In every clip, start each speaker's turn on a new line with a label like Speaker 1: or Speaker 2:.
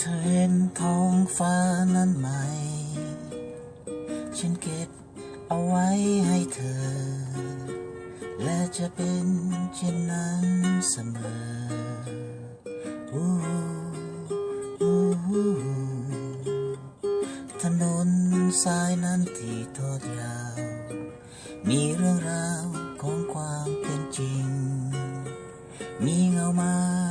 Speaker 1: เธอเห็นท้องฟ้านั้นไหม ฉันเก็บเอาไว้ให้เธอ และจะเป็นเช่นนั้นเสมออู้อู้ถนนสายนั้นที่ทอดยาว มีเรื่องราวของความเป็นจริง มีเงามา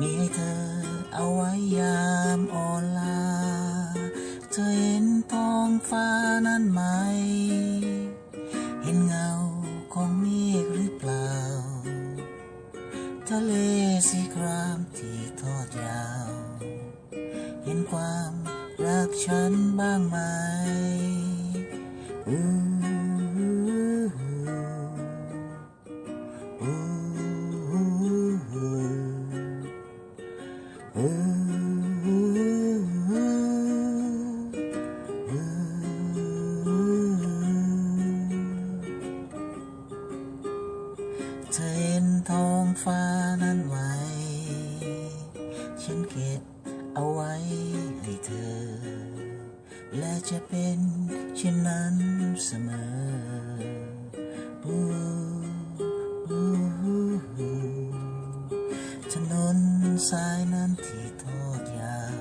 Speaker 1: มีให้เธอเอาไว้ยามอ่อนลา เธอเห็นท้องฟ้านั้นไหม เห็นเงาของเมฆหรือเปล่า ทะเลสีครามที่ทอดยาว เห็นความรักฉันบ้างไหม ฟ้านั้นไหมฉันเก็บเอาไว้ให้เธอ และจะเป็นเช่นนั้นเสมอถนนสายนั้นที่ทอดยาว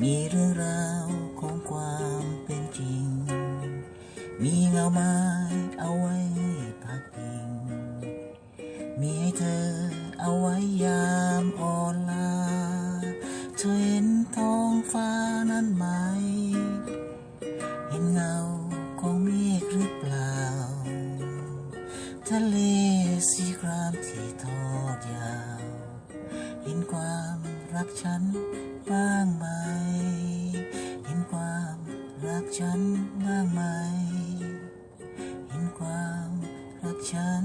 Speaker 1: มีเรื่องราวของความเป็นจริง มีเงามา มีให้เธอเอาไว้ยามอ่อนลา เธอเห็นท้องฟ้านั้นไหม เห็นเงาของเมฆหรือเปล่า ทะเลสีครามที่ทอดยาว เห็นความรักฉันบ้างไหม เห็นความรักฉันบ้างไหม เห็นความรักฉัน